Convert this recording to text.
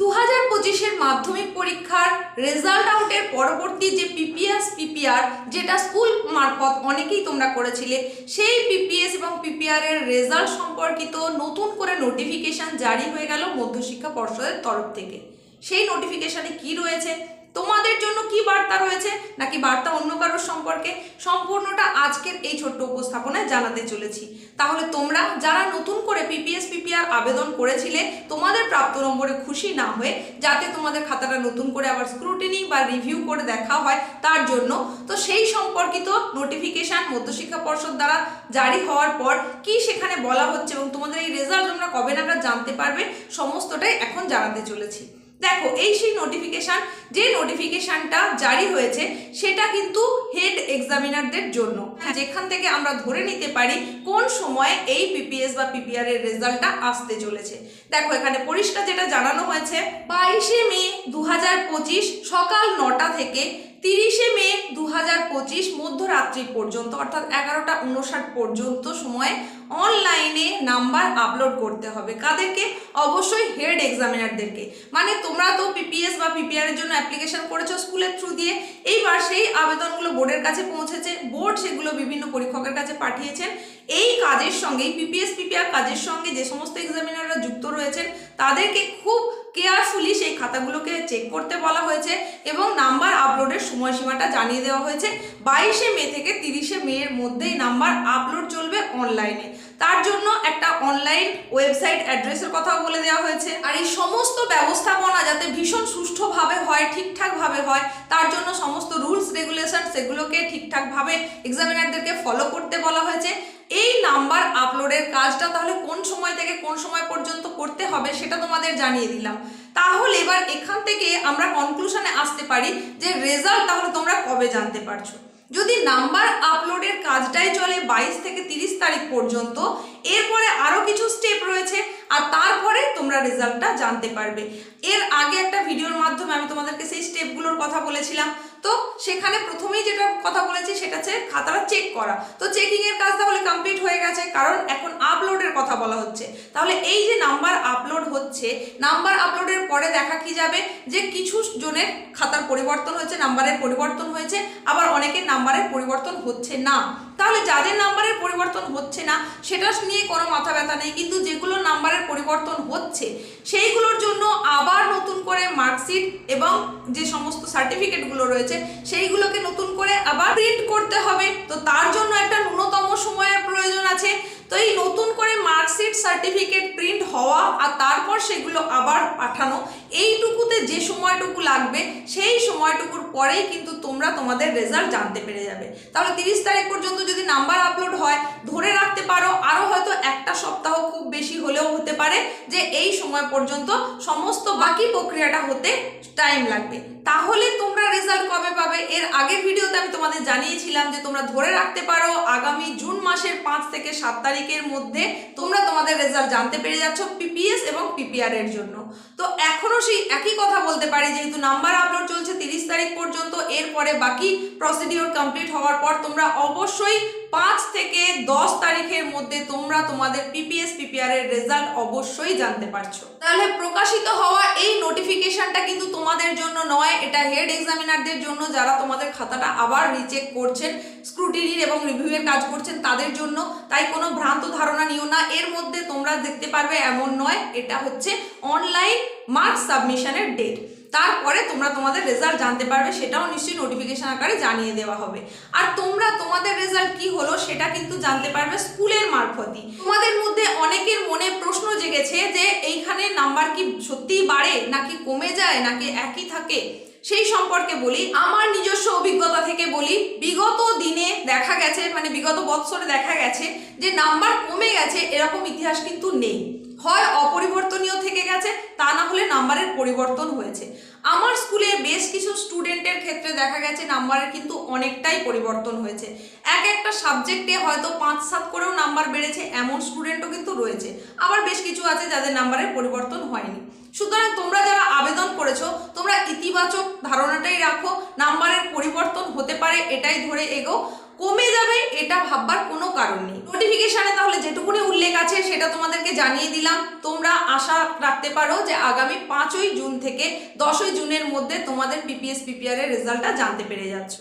দু হাজার পঁচিশের মাধ্যমিক পরীক্ষার রেজাল্ট আউটের পরবর্তী যে পিপিএস পিপিআর যেটা স্কুল মারফত অনেকেই তোমরা করেছিলে, সেই পিপিএস এবং পিপিআর এর রেজাল্ট সম্পর্কিত নতুন করে নোটিফিকেশন জারি হয়ে গেল মধ্যশিক্ষা পর্ষদের তরফ থেকে। সেই নোটিফিকেশানে কি রয়েছে? তোমাদের জন্য কি বার্তা রয়েছে? নাকি বার্তা অন্য কারোর সম্পর্কে? সম্পূর্ণটা আজকের এই ছোট্ট উপস্থাপনায় জানাতে চলেছি। তাহলে তোমরা যারা নতুন করে পিপিএস পিপিআর আবেদন করেছিলে, তোমাদের প্রাপ্ত নম্বরে খুশি না হয়ে, যাতে তোমাদের খাতাটা নতুন করে আবার স্ক্রুটিনি বা রিভিউ করে দেখা হয় তার জন্য, তো সেই সম্পর্কিত নোটিফিকেশন মধ্যশিক্ষা পর্ষদ দ্বারা জারি হওয়ার পর কি সেখানে বলা হচ্ছে এবং তোমাদের এই রেজাল্ট তোমরা কবে নাগাদ জানতে পারবে, সমস্তটাই এখন জানাতে চলেছি। দেখো এই সেই নোটিফিকেশান যে নোটিফিকেশানটা জারি হয়েছে সেটা কিন্তু হেড এক্সামিনারদের জন্য। যেখান থেকে আমরা ধরে নিতে পারি কোন সময়ে এই পিপিএস বা পিপিআর এর রেজাল্টটা আসতে চলেছে। দেখো এখানে পরিষ্কার যেটা জানানো হয়েছে বাইশে মে দু হাজার পঁচিশ সকাল নটা থেকে তিরিশে মে দু হাজার পঁচিশ মধ্যরাত্রি পর্যন্ত, অর্থাৎ এগারোটা উনষাট পর্যন্ত সময়ে অনলাইনে নাম্বার আপলোড করতে হবে। কাদেরকে? অবশ্যই হেড এক্সামিনারদেরকে। মানে তোমরা তো পিপিএস বা পিপিআর এর জন্য অ্যাপ্লিকেশন করেছ স্কুলের থ্রু দিয়ে, এইবার সেই আবেদনগুলো বোর্ডের কাছে পৌঁছেছে। বোর্ড সেগুলো বিভিন্ন পরীক্ষকের কাছে পাঠিয়েছেন। এই কাজের সঙ্গে পিপিএস পিপিআর কাজের সঙ্গে যে সমস্ত এক্সামিনাররা যুক্ত রয়েছেন, তাদেরকে খুব কেয়ারফুলি সেই খাতাগুলোকে চেক করতে বলা হয়েছে এবং নাম্বার আপলোডের সময়সীমাটা জানিয়ে দেওয়া হয়েছে। বাইশে মে থেকে তিরিশে মে এর মধ্যেই নাম্বার আপলোড চলবে অনলাইনে। তার জন্য একটা অনলাইন ওয়েবসাইট অ্যাড্রেসের কথাও বলে দেওয়া হয়েছে। আর এই সমস্ত ব্যবস্থাপনা যাতে ভীষণ সুষ্ঠুভাবে হয়, ঠিকঠাকভাবে হয়, তার জন্য সমস্ত রুলস রেগুলেশন সেগুলোকে ঠিকঠাকভাবে এক্সামিনারদেরকে ফলো করতে বলা হয়েছে। এই নাম্বার আপলোডের কাজটা তাহলে কোন সময় থেকে কোন সময় পর্যন্ত করতে হবে সেটা তোমাদের জানিয়ে দিলাম। তাহলে এবার এখান থেকে আমরা কনক্লুশনে আসতে পারি যে রেজাল্ট তাহলে তোমরা কবে জানতে পারছ। যদি নাম্বার আপলোডের কাজটাই চলে বাইশ থেকে তিরিশ তারিখ পর্যন্ত, এরপরে আরও কিছু স্টেপ রয়েছে আর তারপরে তোমরা রেজাল্টটা জানতে পারবে। এর আগে একটা ভিডিওর মাধ্যমে আমি তোমাদেরকে সেই স্টেপগুলোর কথা বলেছিলাম। তো সেখানে প্রথমেই যেটা কথা বলেছি সেটা হচ্ছে খাতাটা চেক করা। তো চেকিং এর কাজ তাহলে কমপ্লিট হয়ে গেছে, কারণ এখন আপলোডের কথা বলা হচ্ছে। তাহলে এই যে নাম্বার আপলোড হচ্ছে নাম্বার আপলোডের পরে দেখা কি যাবে? যে কিছু জনের খাতার পরিবর্তন হয়েছে নাম্বারের পরিবর্তন হয়েছে, আবার অনেকের নাম্বারের পরিবর্তন হচ্ছে না। তাহলে যাদের নাম্বারের পরিবর্তন হচ্ছে না, সেটা নিয়ে কোনো মাথা ব্যথা নেই, কিন্তু যেগুলো নাম্বারের পরিবর্তন হচ্ছে, সেইগুলোর জন্য আবার নতুন করে মার্কশিট এবং যে সমস্ত সার্টিফিকেটগুলো রয়েছে, সেইগুলোকে নতুন করে আবার প্রিন্ট করতে হবে। তো তার জন্য একটা ন্যূনতম সময়ের প্রয়োজন আছে। তো এই নতুন করে মার্কশিট সার্টিফিকেট প্রিন্ট হওয়া আর তারপর সেগুলো আবার পাঠানো, এইটুকুতে যে সময়টুকু লাগবে, সেই সময়টুকুর পরেই কিন্তু তোমরা তোমাদের রেজাল্ট জানতে পেরে যাবে। তাহলে তিরিশ তারিখ পর্যন্ত যদি নাম্বার আপলোড হয়, ধরে রাখতে পারো আরও হয়তো একটা সপ্তাহ খুব বেশি হলেও হতে পারে যে এই সময় পর্যন্ত সমস্ত বাকি প্রক্রিয়াটা হতে টাইম লাগবে। তাহলে তোমরা রেজাল্ট কবে পাবে? এর আগের ভিডিওতে আমি তোমাদের জানিয়েছিলাম যে তোমরা ধরে রাখতে পারো, আগামী জুন মাসের পাঁচ থেকে সাত তারিখের মধ্যে তোমরা তোমাদের রেজাল্ট জানতে পেরে যাচ্ছ পিপিএস এবং পিপিআর এর জন্য। তো এখনও সেই একই কথা বলতে পারি, যেহেতু নাম্বার আপলোড চলছে তিরিশ তারিখ পর্যন্ত, এরপরে বাকি প্রসিডিওর কমপ্লিট হওয়ার পর তোমরা অবশ্যই পাঁচ থেকে দশ তারিখের মধ্যে তোমরা তোমাদের পিপিএস পিপিআর এর রেজাল্ট অবশ্যই জানতে পারছ। তাহলে প্রকাশিত হওয়া এই নোটিফিকেশনটা কিন্তু তোমাদের জন্য নয়, এটা হেড এক্সামিনারদের জন্য যারা তোমাদের খাতাটা আবার রিচেক করছেন স্ক্রুটিনির এবং রিভিউয়ের কাজ করছেন তাদের জন্য। তাই কোনো ভ্রান্ত ধারণা নিও না, এর মধ্যে তোমরা দেখতে পারবে এমন নয়, এটা হচ্ছে অনলাইন মার্ক সাবমিশনের ডেট তারপরে তোমরা তোমাদের রেজাল্ট জানতে পারবে, সেটাও নিশ্চয়ই নোটিফিকেশন আকারে জানিয়ে দেওয়া হবে। আর তোমরা তোমাদের রেজাল্ট কি হলো, সেটা কিন্তু জানতে পারবে স্কুলের মারফতই। তোমাদের মধ্যে অনেকের মনে প্রশ্ন জেগেছে যে, এইখানে নাম্বার কি সত্যিই বাড়ে, নাকি কমে যায়, নাকি একই থাকে? সেই সম্পর্কে বলি, আমার নিজস্ব অভিজ্ঞতা থেকে বলি, বিগত দিনে দেখা গেছে মানে বিগত বৎসরে দেখা গেছে, যে নাম্বার কমে গেছে, এরকম ইতিহাস কিন্তু নেই। হয় অপরিবর্তনীয় থেকে গেছে, তা না হলে নাম্বারের পরিবর্তন হয়েছে। আমার স্কুলে বেশ কিছু স্টুডেন্টের ক্ষেত্রে দেখা গেছে নাম্বারের কিন্তু অনেকটাই পরিবর্তন হয়েছে। এক একটা সাবজেক্টে হয়তো পাঁচ সাত করেও নাম্বার বেড়েছে, এমন স্টুডেন্টও কিন্তু রয়েছে। আবার বেশ কিছু আছে যাদের নাম্বারের পরিবর্তন হয়নি। সুতরাং তোমরা যারা আবেদন করেছ, তোমরা ইতিবাচক ধারণাটাই রাখো, নাম্বারের পরিবর্তন হতে পারে এটাই ধরে এগো। কমে যাবে এটা ভাববার কোনো কারণ নেই। নোটিফিকেশনে তাহলে যেটুকুনি উল্লেখ আছে, সেটা তোমাদেরকে জানিয়ে দিলাম, তোমরা আশা রাখতে পারো যে আগামী পাঁচই জুন থেকে দশই জুনের মধ্যে তোমাদের পিপিএস পিপিআর এর রেজাল্টটা জানতে পেরে যাচ্ছ।